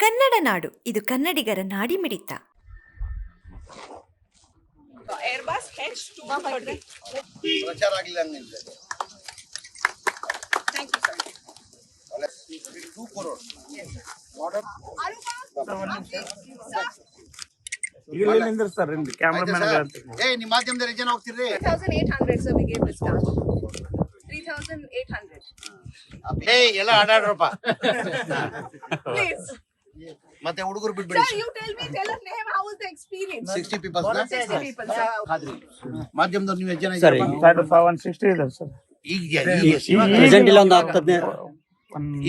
ಕನ್ನಡ ನಾಡು ಇದು ಕನ್ನಡಿಗರ ನಾಡಿಮಿಡಿತ Airbus H230. ಪ್ರಚಾರ ಆಗಿಲ್ಲ ಹಂಗಿದ್ರೆ Thank you, sir. Two crore ಮಾಡಲ್ ಇಲ್ಲಿ ನಿಂದಿರ್ಸ್ತಾರ ನಿಮ್ದು ಕ್ಯಾಮ್ರಾಮನ್ ಏ ನಿಮ್ಮ ಮಾಧ್ಯಮದಲ್ಲಿ ಎಷ್ಟು ಜನ ಹೋಗ್ತಿರ್ರಿ 3,800, ವಿ ಗೇವ್ gave discount. 3,800. ಏ ಎಲ್ಲ ಆಡಾಡ್ರಪ್ಪ Please. ಮತ್ತೆ ಹುಡುಗರು ಬಿಟ್ಬಿಡಿ sir you tell me, tell us name, how was the experience? Sixty peoples 60 people, sir. ಮಾಧ್ಯಮದವ್ರು ನೀವು ಎಷ್ಟು ಜನ ಸರಿ. ಇದ್ದೀರಪ್ಪ? ಒನ್ ಸಿಕ್ಸ್ಟಿ ಇದೆ ಸರ್ ಈಗ ಈಗ ಇವಾಗ ಪ್ರೆಸೆಂಟ್ ಇಲ್ಲ ಒಂದು ಹತ್ತನೇ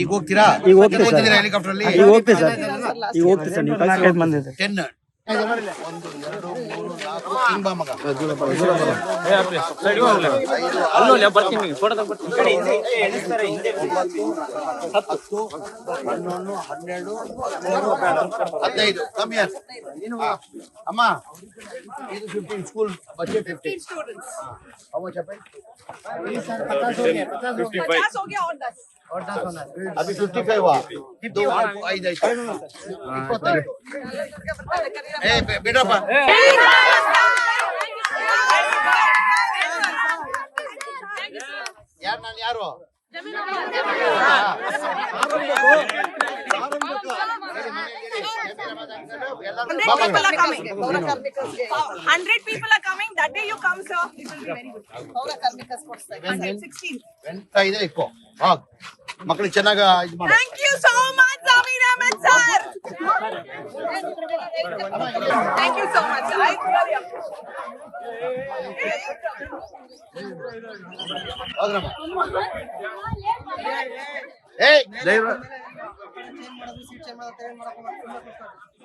ಈಗ ಹೋಗ್ತೀರಾ ಈಗ ಹೋಗ್ತೀವಿ ಸರ್. ಹೆಲಿಕಾಪ್ಟರ್ ಅಲ್ಲಿ ಈಗ ಹೋಗ್ತೀವಿ ಸರ್ ಈಗ ಹೋಗ್ತೀವಿ ಸರ್ ನೀವು ಕಳ್ಸಿ. ನಾಲ್ಕೈದು ಮಂದಿ ಇದೆ ಟೆನ್ ಒಂದು ಎರಡು ಮೂರು ನಾಲ್ಕು ಮಗ. ಹತ್ತು ಹನ್ನೊಂದು ಹನ್ನೆರಡು ಹದಿನೈದು. ಕಮ್ಮಿ ಏನು ಹಾ. ಅಮ್ಮ ಇದು fifteen school budget fifteen 15 students. How और दस होना अभी फिफ्टी फाइव हुआ दो बार आई जाए ए बेटा पर यार नान यार हो Hundred people are coming. That day you come, sir. It will be very good. When, when, when, when, when, when, when, when, when, when, when, when, ಮಕ್ಳು ಚೆನ್ನಾಗ ಇದು ಮಾಡಿ.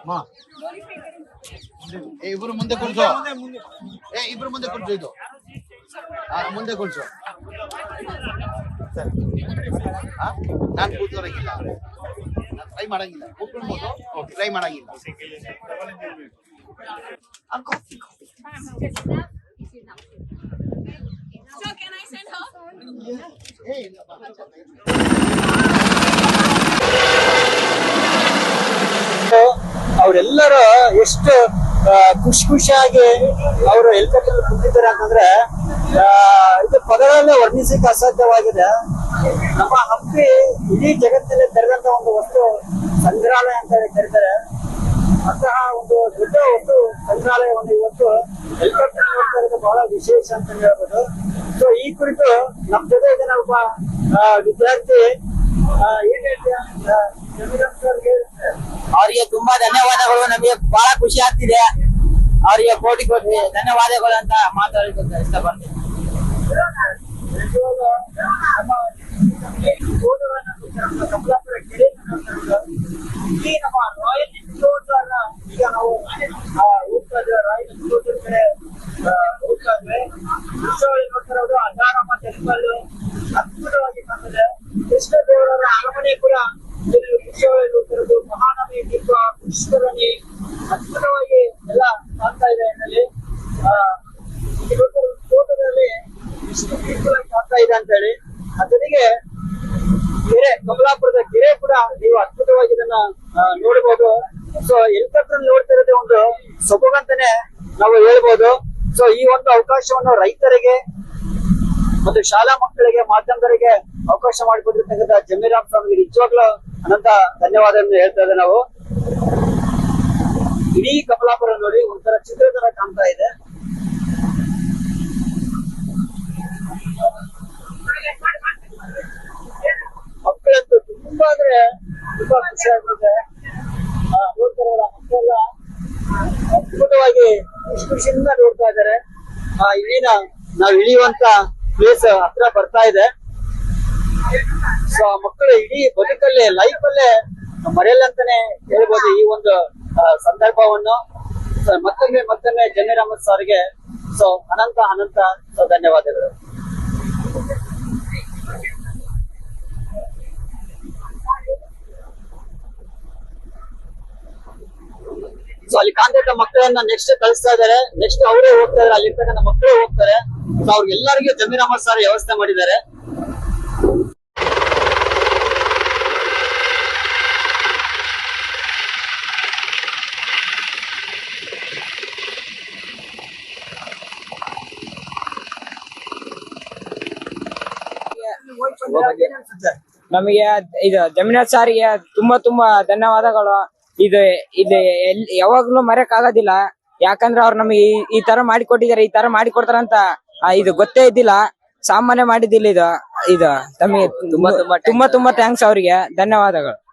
ಮಚ್ ಏ ಇಬ್ರು ಮುಂದೆ ಕುಡ್ಸೋ ಏ ಇಬ್ರು ಮುಂದೆ ಕುಂಚೋ ಇದು. ಮುಂದೆ ಕುಂಚೋ ಸರಿ. ನಾನ್ ಕೂತವರಾಗಿಲ್ಲ ನಾನ್ ಟ್ರೈ ಮಾಡಂಗಿಲ್ಲ. ಟ್ರೈ ಮಾಡಂಗಿಲ್ಲ. ಅವರೆಲ್ಲರ can I send her? ಏ ಇಲ್ಲ ಬಾ. ಅವರೆಲ್ಲರೂ ಎಷ್ಟು ಖುಷಿ ಖುಷಿಯಾಗಿ ಅವರು ಹೆಲಿಕಾಪ್ಟರ್ ಕುಂತಿದ್ದಾರೆ ಅಂತಂದ್ರೆ ಇದು ಪದಗಳನ್ನ ವರ್ಣಿಸಲಿಕ್ಕೆ ಅಸಾಧ್ಯವಾಗಿದೆ. ನಮ್ಮ ಹಂಪಿ ಇಡೀ ಜಗತ್ತಿನಲ್ಲಿ ತೆರೆದಂತ ಒಂದು ವಸ್ತು ಸಂಗ್ರಹಾಲಯ ಅಂತ ಹೇಳಿ ಕರೀತಾರೆ. ಅಂತಹ ಒಂದು ದೊಡ್ಡ ವಸ್ತು ಸಂಗ್ರಹಾಲಯವನ್ನು ಇವತ್ತು ಹೆಲಿಕಾಪ್ಟರ್ ನೋಡ್ತಾ ಇರೋದು ಬಹಳ ವಿಶೇಷ ಅಂತ ಹೇಳ್ಬೋದು. ಸೊ ಈ ಕುರಿತು ನಮ್ಮ ಜೊತೆ ಇದನ್ನ ಒಬ್ಬ ವಿದ್ಯಾರ್ಥಿ. ಏನ್ ಹೇಳ್ತೀಯ? ಅವರಿಗೆ ತುಂಬಾ ಧನ್ಯವಾದಗಳು. ನಮಗೆ ಬಹಳ ಖುಷಿ ಆಗ್ತಿದೆ. ಅವರಿಗೆ ಕೋಟಿ ಕೋಟಿ ಧನ್ಯವಾದಗಳು ಅಂತ ಮಾತಾಡಿಕೊಂಡು ಇಷ್ಟಪಡ್ತೀನಿ ನಿಜವಾಗ್ಲೂ ನಮ್ಮ ಫೋಟೋಗಳನ್ನ ನಮ್ಮ ಕಮಲಾಪುರ ಕೆರೆ ಇಲ್ಲಿ ನಮ್ಮ ರಾಯಲ್ ಎನ್ಕ್ಲೋಸ್ ಅನ್ನ ಈಗ ನಾವು ಆ, ಹೋಗ್ತಾ ಇದ್ದೇವೆ ರಾಯಲ್ ಎನ್ಕ್ಲೋಸ್ ಕಡೆ ಆ, ಹೋಗ್ತಾ ಇದ್ವಿ ದೃಶ್ಯಗಳು ನೋಡ್ತಾ ಇರೋದು ಅಜಾರಮ್ಮ ಟೆಂಪಲ್ ಅದ್ಭುತವಾಗಿ ಕಾಣ್ತದೆ ಕೃಷ್ಣ ದೇವರ ಅರಮನೆ ಕೂಡ ಇಲ್ಲಿ ಇರೋದು ಮಹಾನವಮಿ ದೀಪ ಪುಷ್ಕರಣಿ ಅದ್ಭುತವಾಗಿ ಎಲ್ಲ ಕಾಣ್ತಾ ಇದೆ ಇದರಲ್ಲಿ ಫೋಟೋದಲ್ಲಿ ಇಷ್ಟು ಪೀಪಲ್ ಕಾಣ್ತಾ ಇದೆ ಅಂತ ಹೇಳಿ. ಅದರಿಗೆ ಕೆರೆ, ಕಮಲಾಪುರದ ಕೆರೆ ಕೂಡ ನೀವು ಅದ್ಭುತವಾಗಿ ಇದನ್ನ ನೋಡಬಹುದು. ಸೊ ಹೆಲಿಕಾಪ್ಟರ್ ನೋಡ್ತಾ ಇರೋದೇ ಒಂದು ಸೊಬಗಂತಾನೆ ನಾವು ಹೇಳ್ಬೋದು. ಸೊ ಈ ಒಂದು ಅವಕಾಶವನ್ನು ರೈತರಿಗೆ ಮತ್ತು ಶಾಲಾ ಮಕ್ಕಳಿಗೆ, ಮಾಧ್ಯಮದವರಿಗೆ ಅವಕಾಶ ಮಾಡಿಕೊಟ್ಟಿರ್ತಕ್ಕಂಥ ಜಮೀರಾಮ್ ಸ್ವಾಮಿ ನಿಜವಾಗ್ಲೂ ಅನಂತ ಧನ್ಯವಾದವನ್ನು ಹೇಳ್ತಾ ಇದೆ ನಾವು. ಇಡೀ ಕಮಲಾಪುರ ನೋಡಿ ಒಂಥರ ಚಿತ್ರ ತರ ಕಾಣ್ತಾ ಇದೆ. ಮಕ್ಕಳಂತೂ ತುಂಬಾ ಅಂದ್ರೆ ತುಂಬಾ ಖುಷಿ ಆಗ್ತದೆ. ನೋಡ್ತಾರಲ್ಲ, ಮಕ್ಕಳೆಲ್ಲ ಅದ್ಭುತವಾಗಿ ಖುಷಿ ಖುಷಿಯಿಂದ ನೋಡ್ತಾ ಇದ್ದಾರೆ. ಆ ಇಳಿನ ನಾವು ಇಳಿಯುವಂತ ಪ್ಲೇಸ್ ಹತ್ರ ಬರ್ತಾ ಇದೆ. ಸೊ ಆ ಮಕ್ಕಳು ಇಡೀ ಬದುಕಲ್ಲೇ ಲೈಫ್ ಅಲ್ಲೇ ಮರೆಯಲ್ಲಂತಾನೆ ಹೇಳ್ಬೋದು ಈ ಒಂದು ಸಂದರ್ಭವನ್ನು. ಮತ್ತೊಮ್ಮೆ ಮತ್ತೊಮ್ಮೆ ಜಮೀರ್ ಅಹಮದ್ ಸರ್ಗೆ ಸೊ ಅನಂತ ಅನಂತ ಧನ್ಯವಾದಗಳು. ಸೊ ಅಲ್ಲಿ ಕಾಂತೇಟ ಮಕ್ಕಳನ್ನ ನೆಕ್ಸ್ಟ್ ಕಳಿಸ್ತಾ ಇದಾರೆ. ನೆಕ್ಸ್ಟ್ ಅವರೇ ಹೋಗ್ತಾ ಇದಾರೆ. ಅಲ್ಲಿರ್ತಕ್ಕಂಥ ಮಕ್ಕಳು ಹೋಗ್ತಾರೆ. ಸೊ ಅವ್ರಿಗೆಲ್ಲರಿಗೂ ಎಲ್ಲರಿಗೂ ಅಹಮದ್ ಸರ್ ವ್ಯವಸ್ಥೆ ಮಾಡಿದ್ದಾರೆ. ನಮಗೆ ಇದು ಜಮೀನ ಸಾರಿಗೆ ತುಂಬಾ ತುಂಬಾ ಧನ್ಯವಾದಗಳು. ಇದು ಇದು ಎಲ್- ಯಾವಾಗ್ಲೂ ಮರೆಯಕ್ ಆಗೋದಿಲ್ಲ ಯಾಕಂದ್ರೆ ಅವ್ರು ನಮಗೆ ಈ- ತರ ಮಾಡಿಕೊಟ್ಟಿದ್ದಾರೆ ಈ ತರ ಮಾಡಿಕೊಡ್ತಾರಂತ ಅಂತ ಇದು ಗೊತ್ತೇ ಇದ್ದಿಲ್ಲ. ಸಾಮಾನ್ಯ ಮಾಡಿದ್ದಿಲ್ಲ ಇದು ಇದು. ತಮಗೆ ತುಂಬಾ ತುಂಬಾ ತುಂಬಾ ತುಂಬಾ ಥ್ಯಾಂಕ್ಸ್ ಅವರಿಗೆ. ಧನ್ಯವಾದಗಳು.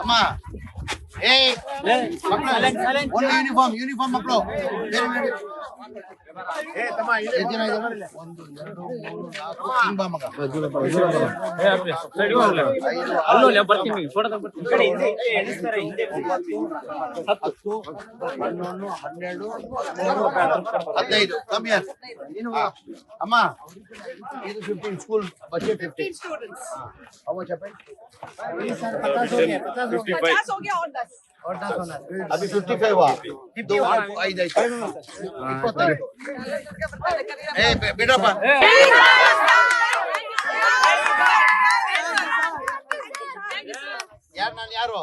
ಅಮ್ಮ ಏ ಒಂದು ಯೂನಿಫಾರ್ಮ್ ಯೂನಿಫಾರ್ಮ್ ಮಕ್ಕಳು ಹತ್ತು ಹನ್ನೊಂದು ಹನ್ನೆರಡು ಹದಿನೈದು ಕಮ್ಮಿ ಅಮ್ಮ ಇದು fifteen school budget fifteen students अभी फिफ्टी फाइव दो आई जाए बेटा यार नान यार हो